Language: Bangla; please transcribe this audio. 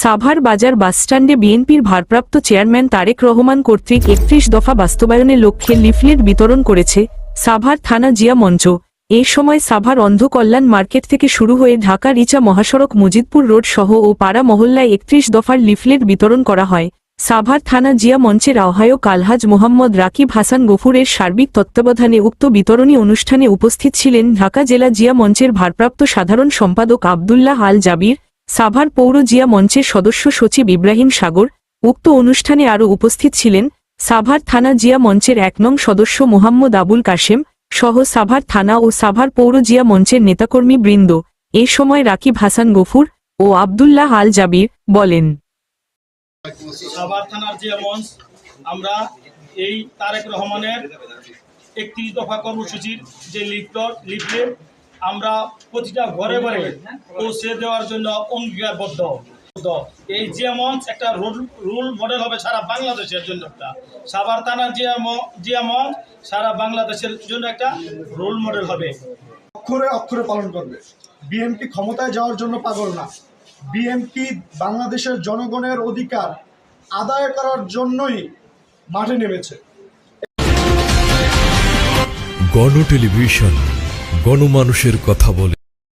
সাভার বাজার বাসস্ট্যান্ডে বিএনপির ভারপ্রাপ্ত চেয়ারম্যান তারেক রহমান কর্তৃক একত্রিশ দফা বাস্তবায়নের লক্ষ্যে লিফলেট বিতরণ করেছে সাভার থানা জিয়া মঞ্চ। এ সময় সাভার অন্ধকল্যাণ মার্কেট থেকে শুরু হয়ে ঢাকা রিচা মহাসড়ক মজিদপুর রোড সহ ও পাড়া মহল্লায় একত্রিশ দফার লিফলেট বিতরণ করা হয়। সাভার থানা জিয়া মঞ্চের আহ্বায়ক আলহাজ মোহাম্মদ রাকিব হাসান গফুরের সার্বিক তত্ত্বাবধানে উক্ত বিতরণী অনুষ্ঠানে উপস্থিত ছিলেন ঢাকা জেলা জিয়া মঞ্চের ভারপ্রাপ্ত সাধারণ সম্পাদক আবদুল্লাহ আল জাবির সাভার পৌর জিয়া মঞ্চের সদস্য সচিব ইব্রাহিম সাগর উক্ত অনুষ্ঠানে আরও উপস্থিত ছিলেন সাভার থানা জিয়া মঞ্চের এক নং সদস্য মোহাম্মদ আবুল কাশেম সহ সাভার থানা ও সাভার পৌর জিয়া মঞ্চের নেতাকর্মী বৃন্দ। এ সময় রাকিব হাসান গফুর ও আবদুল্লাহ আল জাবির বলেন। আমরা এই তারেক রহমানের একত্রিশ দফা কর্মসূচির যে লিফলট লিফলেট আমরা প্রতিটা ঘরে ঘরে পৌঁছে দেওয়ার জন্য অঙ্গীকারবদ্ধ। এই যে মঞ্চ একটা রুল রুল মডেল হবে সারা বাংলাদেশের জন্য একটা। সাভার থানার যে ম- মঞ্চ সারা বাংলাদেশের জন্য একটা রোল মডেল হবে। অক্ষরে অক্ষরে পালন করবে। বিএনপি ক্ষমতায় যাওয়ার জন্য পাগল না। বিএনপি বাংলাদেশের জনগণের অধিকার আদায় করার জন্যই মাঠে নেমেছে। গণ টেলিভিশন গণমানুষের কথা বলে।